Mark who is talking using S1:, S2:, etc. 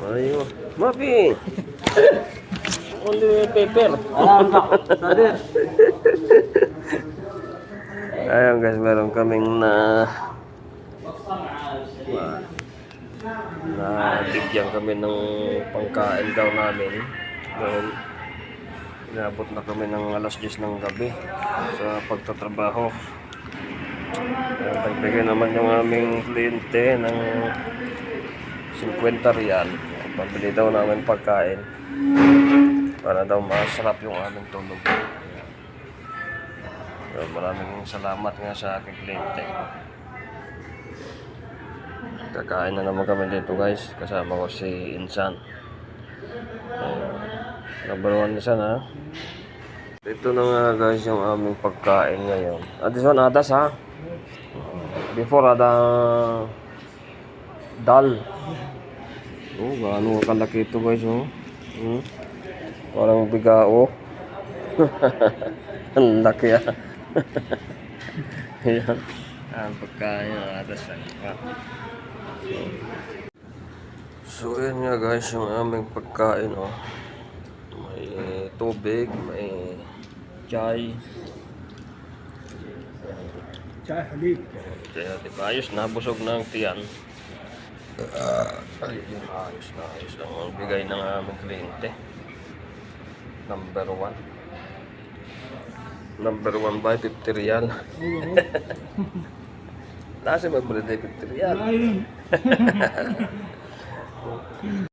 S1: Ayo. Mapi! Only paper. Ayun guys, meron kaming na na bigyan kami ng pangkain daw namin dahil inabot na kami ng alas 10 ng gabi sa pagtatrabaho Ayan, pagbigay naman yung aming kliyente ng 50 rial pabili daw namin pagkain para daw masarap yung aming tulog So, maraming salamat nga sa aking kliyente Kakain na naman kami dito guys. Kasama ko si Insan. Ayun. Number one Insan ha. Ito na nga guys yung aming pagkain ngayon. At this one adas ha. Before ada dal. Oh, gaano kalaki ito guys oh. Hmm? Parang bigao. Ang laki ah. Ayan. Ang pagkain ng adas ha. So, yun nga guys, yung aming pagkain, oh. May tubig, may chai.
S2: Chai.
S1: Kaya, di ba, ayos na, busog na ang tiyan. Ayos na, ayos na, na. Ang bigay ng aming kliyente. Number one. Number one by 50 real. Nasa may 50 real.